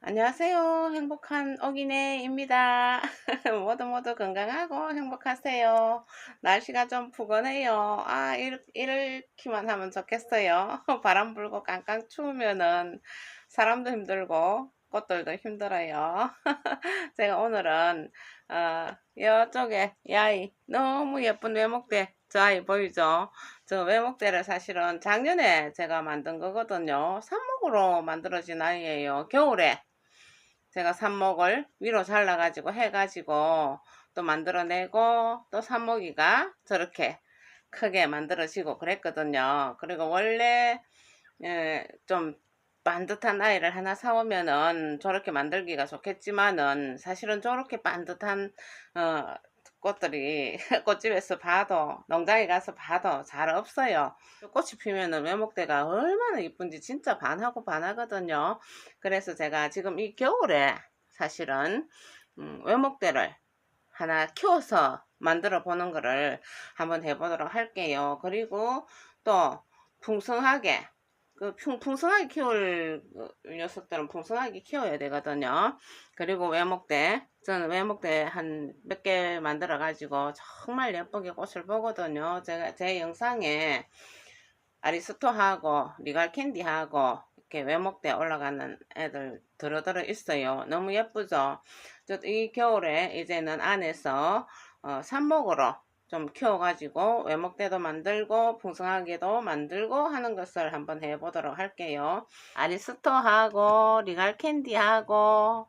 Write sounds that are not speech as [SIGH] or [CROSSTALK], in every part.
안녕하세요. 행복한 어기네입니다. [LAUGHS] 모두 모두 건강하고 행복하세요. 날씨가 좀 푸근해요. 아, 이렇, 이렇게만 하면 좋겠어요. [LAUGHS] 바람 불고 깡깡 추우면은 사람도 힘들고 꽃들도 힘들어요. [LAUGHS] 제가 오늘은 어, 이쪽에 야이 너무 예쁜 외목대 저 아이 보이죠? 저 외목대를 사실은 작년에 제가 만든 거거든요. 삽목으로 만들어진 아이예요. 겨울에 제가 삽목을 위로 잘라가지고 해가지고 또 만들어내고 또 삽목이가 저렇게 크게 만들어지고 그랬거든요. 그리고 원래 예, 좀 반듯한 아이를 하나 사오면은 저렇게 만들기가 좋겠지만은 사실은 저렇게 반듯한 어, 꽃들이 [LAUGHS] 꽃집에서 봐도 농장에 가서 봐도 잘 없어요. 꽃이 피면은 외목대가 얼마나 이쁜지 진짜 반하고 반하거든요. 그래서 제가 지금 이 겨울에 사실은 음, 외목대를 하나 키워서 만들어 보는 거를 한번 해보도록 할게요. 그리고 또 풍성하게 그 풍, 풍성하게 키울 그 녀석들은 풍성하게 키워야 되거든요. 그리고 외목대, 저는 외목대 한 몇 개 만들어 가지고 정말 예쁘게 꽃을 보거든요. 제가 제 영상에 아리스토하고 리갈 캔디하고 이렇게 외목대 올라가는 애들 들어들어 있어요. 너무 예쁘죠? 이 겨울에 이제는 안에서 어, 삽목으로 좀 키워가지고 외목대도 만들고 풍성하게도 만들고 하는 것을 한번 해보도록 할게요. 아리스토하고 리갈 캔디하고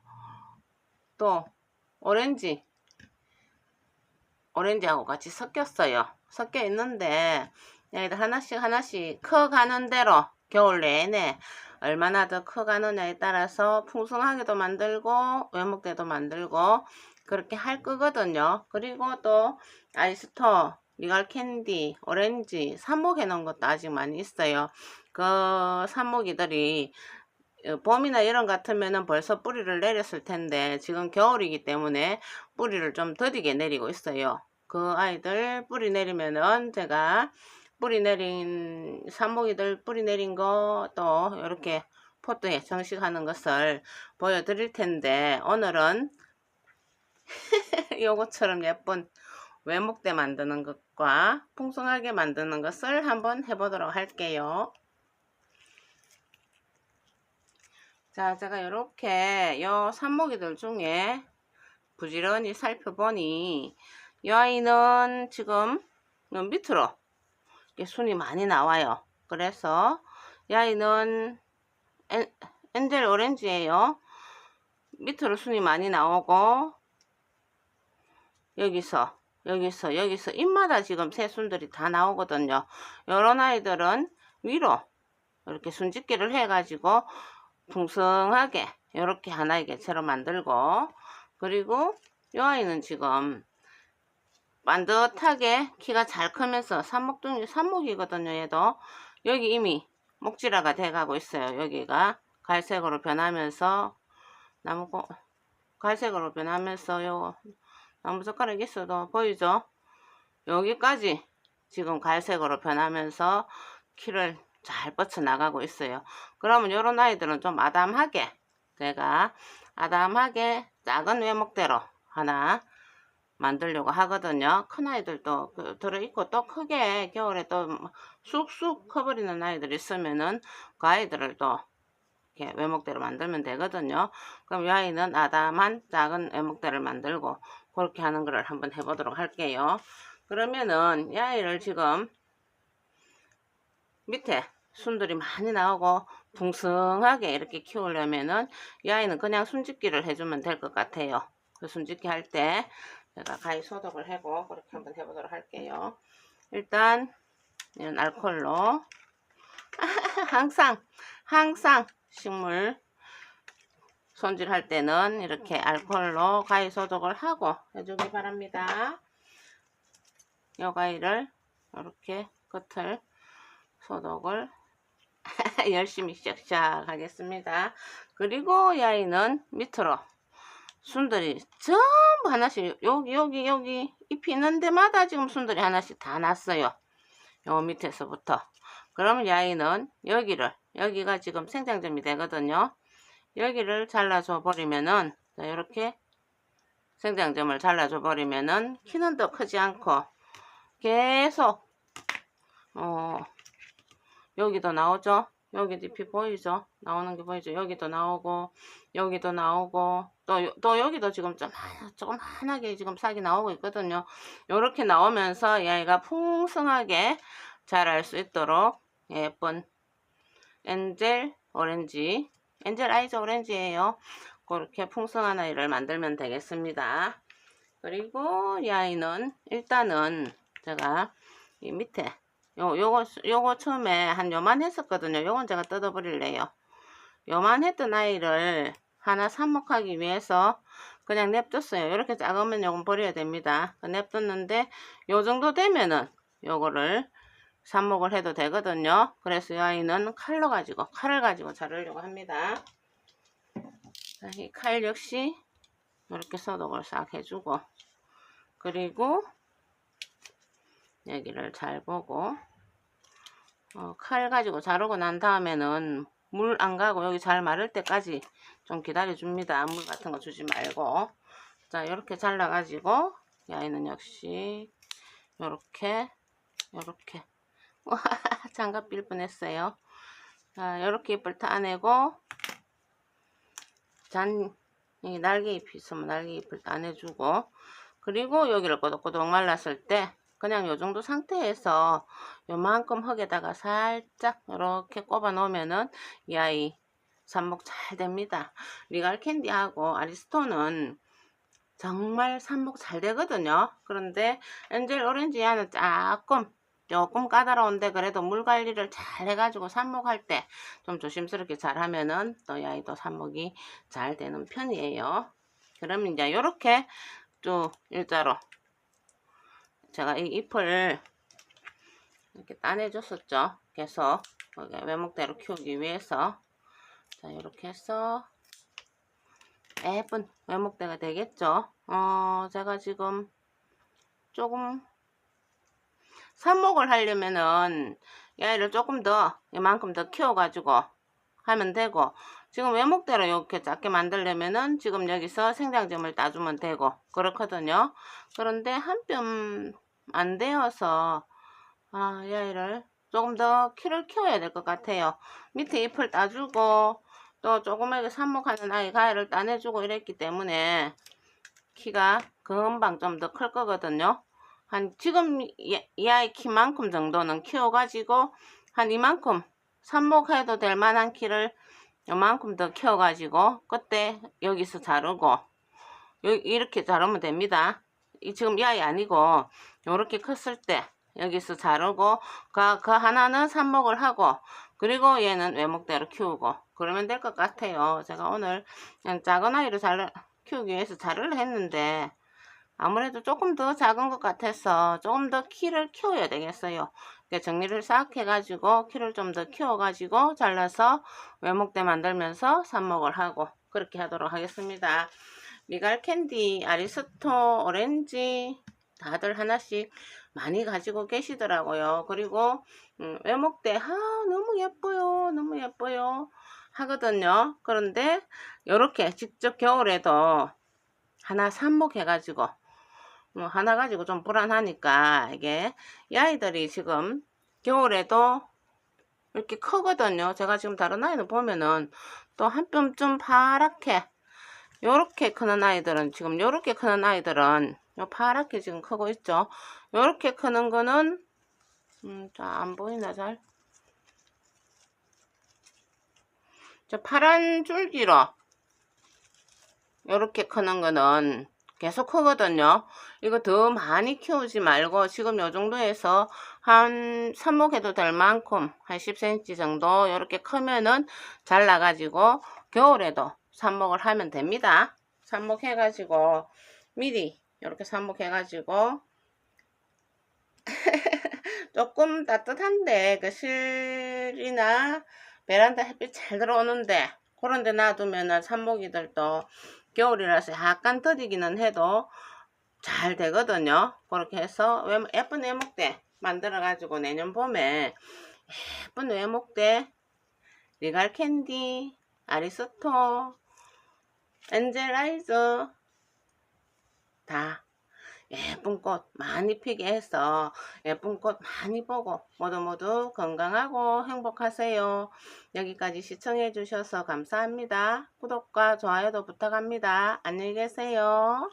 또 오렌지 오렌지하고 같이 섞였어요. 섞여 있는데 여기다 하나씩 하나씩 커가는 대로 겨울 내내 얼마나 더 커가느냐에 따라서 풍성하게도 만들고 외목대도 만들고 그렇게 할 거거든요. 그리고 또 아이스터, 리갈 캔디, 오렌지, 삽목 해놓은 것도 아직 많이 있어요. 그 삽목이들이 어, 봄이나 여름 같으면은 벌써 뿌리를 내렸을 텐데 지금 겨울이기 때문에 뿌리를 좀 더디게 내리고 있어요. 그 아이들 뿌리 내리면은 제가 뿌리 내린 삽목이들 뿌리 내린 거 또 이렇게 포트에 정식하는 것을 보여드릴 텐데 오늘은 [LAUGHS] 요것처럼 예쁜 외목대 만드는 것과 풍성하게 만드는 것을 한번 해보도록 할게요. 자, 제가 이렇게 요 산모기들 중에 부지런히 살펴보니 이 아이는 지금 밑으로 순이 많이 나와요. 그래서 이 아이는 엔, 엔젤 오렌지예요. 밑으로 순이 많이 나오고 여기서 여기서 여기서 입마다 지금 새순들이 다 나오거든요. 요런 아이들은 위로 이렇게 순짓기를 해가지고 풍성하게 이렇게 하나의 개체로 만들고 그리고 이 아이는 지금 반듯하게 키가 잘 크면서 삽목둥이 삽목이거든요 얘도 여기 이미 목질화가 돼가고 있어요 여기가 갈색으로 변하면서 나무고 갈색으로 변하면서 요 나무젓가락 있어도 보이죠? 여기까지 지금 갈색으로 변하면서 키를 잘 뻗쳐나가고 있어요. 그러면 이런 아이들은 좀 아담하게 제가 아담하게 작은 외목대로 하나 만들려고 하거든요. 큰 아이들도 그 들어있고 또 크게 겨울에 또 쑥쑥 커버리는 아이들 있으면은 그 아이들을 또 이렇게 외목대로 만들면 되거든요. 그럼 이 아이는 아담한 작은 외목대를 만들고 그렇게 하는 거를 한번 해보도록 할게요. 그러면은 이 아이를 지금 밑에 순들이 많이 나오고 풍성하게 이렇게 키우려면은 이 아이는 그냥 순짓기를 해주면 될 것 같아요. 그 순짓기 할 때 제가 가위 소독을 하고 그렇게 한번 해보도록 할게요. 일단 이런 알콜로 [LAUGHS] 항상 항상 식물 손질할 때는 이렇게 알콜로 가위 소독을 하고 해주기 바랍니다. 요 가위를 이렇게 끝을 소독을 [LAUGHS] 열심히 샥샥 하겠습니다. 그리고 이 아이는 밑으로 순들이 전부 하나씩 여기 여기 여기 잎이 있는 데마다 지금 순들이 하나씩 다 났어요. 요 밑에서부터 이 아이는 여기를 여기가 지금 생장점이 되거든요. 여기를 잘라줘 버리면은 자, 이렇게 생장점을 잘라줘 버리면은 키는 더 크지 않고 계속 어 여기도 나오죠? 여기 잎이 보이죠? 나오는 게 보이죠? 여기도 나오고 여기도 나오고 또, 요- 또 여기도 지금 좀 조그만하게 지금 싹이 나오고 있거든요. 이렇게 나오면서 이 아이가 풍성하게 자랄 수 있도록 예쁜 엔젤 오렌지 엔젤 아이즈 오렌지예요 그렇게 풍성한 아이를 만들면 되겠습니다 그리고 이 아이는 일단은 제가 이 밑에 요, 요거, 요거 처음에 한 요만 했었거든요. 요건 제가 뜯어버릴래요. 요만 했던 아이를 하나 삽목하기 위해서 그냥 냅뒀어요. 이렇게 작으면 요건 버려야 됩니다. 그 냅뒀는데 요 정도 되면은 요거를 삽목을 해도 되거든요. 그래서 이 아이는 칼로 가지고, 칼을 가지고 자르려고 합니다. 이 칼 역시 이렇게 소독을 싹 해주고 그리고 여기를 잘 보고 어, 칼 가지고 자르고 난 다음에는 물 안 가고 여기 잘 마를 때까지 좀 기다려 줍니다 물 같은 거 주지 말고 자 이렇게 잘라 가지고 이 아이는 역시 요렇게 요렇게 [LAUGHS] 장갑 빌 뻔했어요 자 요렇게 잎을 따내고 잔이 날개 잎이 있으면 날개 잎을 따내주고 그리고 여기를 꼬독꼬독 말랐을 때 그냥 요 정도 상태에서 요만큼 흙에다가 살짝 이렇게 꼽아 놓으면은 이 아이 삽목 잘 됩니다. 리갈 캔디하고 아리스토는 정말 삽목 잘 되거든요. 그런데 엔젤 오렌지아는 조금 조금 까다로운데 그래도 물 관리를 잘 해가지고 삽목할 때 좀 조심스럽게 잘 하면은 또이 아이도 삽목이 잘 되는 편이에요. 그러면 이제 요렇게 쭉 일자로 제가 이 잎을 이렇게 따내줬었죠. 계속 외목대로 키우기 위해서 자 이렇게 해서 예쁜 외목대가 되겠죠. 어 제가 지금 조금 삽목을 하려면은 이 아이를 조금 더 이만큼 더 키워가지고 하면 되고 지금 외목대로 이렇게 작게 만들려면은 지금 여기서 생장점을 따주면 되고 그렇거든요. 그런데 한 뼘 안 되어서 아, 이 아이를 조금 더 키를 키워야 될 것 같아요. 밑에 잎을 따주고 또 조그맣게 삽목하는 아이 가위를 따내주고 이랬기 때문에 키가 금방 좀 더 클 거거든요. 한 지금 이, 이 아이 키만큼 정도는 키워가지고 한 이만큼 삽목해도 될 만한 키를 요만큼 더 키워가지고 그때 여기서 자르고 요, 이렇게 자르면 됩니다. 이 지금 이 아이 아니고 요렇게 컸을 때 여기서 자르고 그, 그 하나는 삽목을 하고 그리고 얘는 외목대로 키우고 그러면 될 것 같아요. 제가 오늘 작은 아이를 잘 키우기 위해서 자르려 했는데 아무래도 조금 더 작은 것 같아서 조금 더 키를 키워야 되겠어요. 정리를 싹 해가지고 키를 좀 더 키워가지고 잘라서 외목대 만들면서 삽목을 하고 그렇게 하도록 하겠습니다. 미갈 캔디, 아리스토, 오렌지 다들 하나씩 많이 가지고 계시더라고요. 그리고 음, 외목대 아 너무 예뻐요. 너무 예뻐요. 하거든요. 그런데 이렇게 직접 겨울에도 하나 삽목해가지고 뭐 하나 가지고 좀 불안하니까 이게 이 아이들이 지금 겨울에도 이렇게 크거든요. 제가 지금 다른 아이는 보면은 또 한 뼘 좀 파랗게 요렇게 크는 아이들은 지금 요렇게 크는 아이들은 요 파랗게 지금 크고 있죠. 요렇게 크는 거는 음, 잘안 보이나 잘. 저 파란 줄기로 요렇게 크는 거는 계속 크거든요. 이거 더 많이 키우지 말고 지금 요 정도에서 한 삽목해도 될 만큼 한 10cm 정도 이렇게 크면은 잘라가지고 겨울에도 삽목을 하면 됩니다. 삽목해가지고 미리 이렇게 삽목해가지고 [LAUGHS] 조금 따뜻한데 그 실이나 베란다 햇빛 잘 들어오는데 그런 데 놔두면은 삽목이들도 겨울이라서 약간 더디기는 해도 잘 되거든요. 그렇게 해서 외- 예쁜 외목대 만들어 가지고 내년 봄에 예쁜 외목대 리갈 캔디 아리스토, 엔젤 라이즈 다 예쁜 꽃 많이 피게 해서 예쁜 꽃 많이 보고 모두 모두 건강하고 행복하세요. 여기까지 시청해 주셔서 감사합니다. 구독과 좋아요도 부탁합니다. 안녕히 계세요.